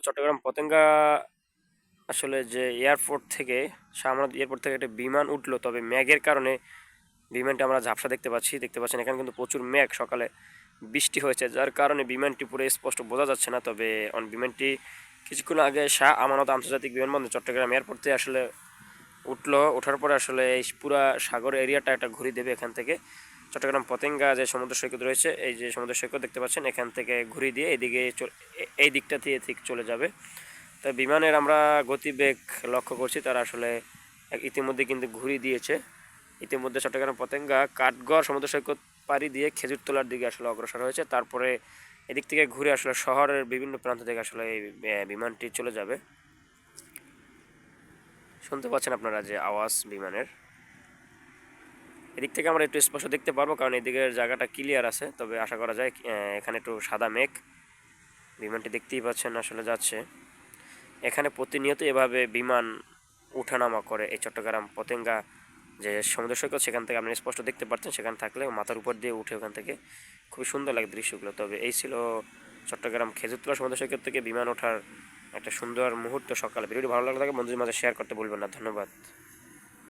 চট্টগ্রাম পতেঙ্গা আসলে যে এয়ারপোর্ট থেকে শাহমাদ এয়ারপোর্ট থেকে একটা বিমান উঠল, তবে ম্যাগের কারণে বিমানটা আমরা ঝাপসা দেখতে পাচ্ছি, দেখতে পাচ্ছেন এখানে কিন্তু প্রচুর ম্যাগ, সকালে বৃষ্টি হয়েছে, যার কারণে বিমানটি পুরো স্পষ্ট বোঝা যাচ্ছে না, তবে বিমানটি কিছুক্ষণ আগে শাহ আমানত আন্তর্জাতিক বিমানবন্দর চট্টগ্রাম এয়ারপোর্ট থেকে আসলে উঠল, ওঠার পরে আসলে এই পুরা সাগর এরিয়াটা একটা ঘুরি দেবে এখান থেকে। চট্টগ্রাম পতেঙ্গা যে সমুদ্র সৈকত রয়েছে, এই যে সমুদ্র সৈকত দেখতে পাচ্ছেন, এখান থেকে ঘুরি দিয়ে এদিকে এই দিকটা দিয়ে ঠিক চলে যাবে। তো বিমানের আমরা গতিবেগ লক্ষ্য করছি, তারা আসলে ইতিমধ্যে কিন্তু ঘুরি দিয়েছে। ইতিমধ্যে চট্টগ্রাম পতেঙ্গা কাঠগড় সমুদ্র সৈকত পাড়ি দিয়ে খেজুরতলার দিকে আসলে অগ্রসর হয়েছে। তারপরে এদিক থেকে ঘুরে আসলে শহরের বিভিন্ন প্রান্ত থেকে আসলে এই বিমানটি চলে যাবে। শুনতে পাচ্ছেন আপনারা যে আওয়াজ বিমানের? এদিক থেকে আমরা একটু স্পষ্ট দেখতে পারব, কারণ এদিকের জায়গাটা ক্লিয়ার আছে, তবে আশা করা যায় এখানে একটু সাদা মেঘ। বিমানটি দেখতেই পাচ্ছেন, আসলে যাচ্ছে। এখানে প্রতিনিয়ত এভাবে বিমান উঠানামা করে এই চট্টগ্রাম পতেঙ্গা যে সমুদ্র সৈকত, সেখান থেকে আপনি স্পষ্ট দেখতে পারতেন সেখানে থাকলে মাথার উপর দিয়ে উঠে ওখান থেকে খুবই সুন্দর লাগে দৃশ্যগুলো। তবে এই ছিল চট্টগ্রাম খেজুরতলা সমুদ্র সৈকত থেকে বিমান ওঠার একটা সুন্দর মুহূর্ত সকালে। ভিডিওটি ভালো লাগলে থাকে, বন্ধুদের মাঝে শেয়ার করতে ভুলবেন না। ধন্যবাদ।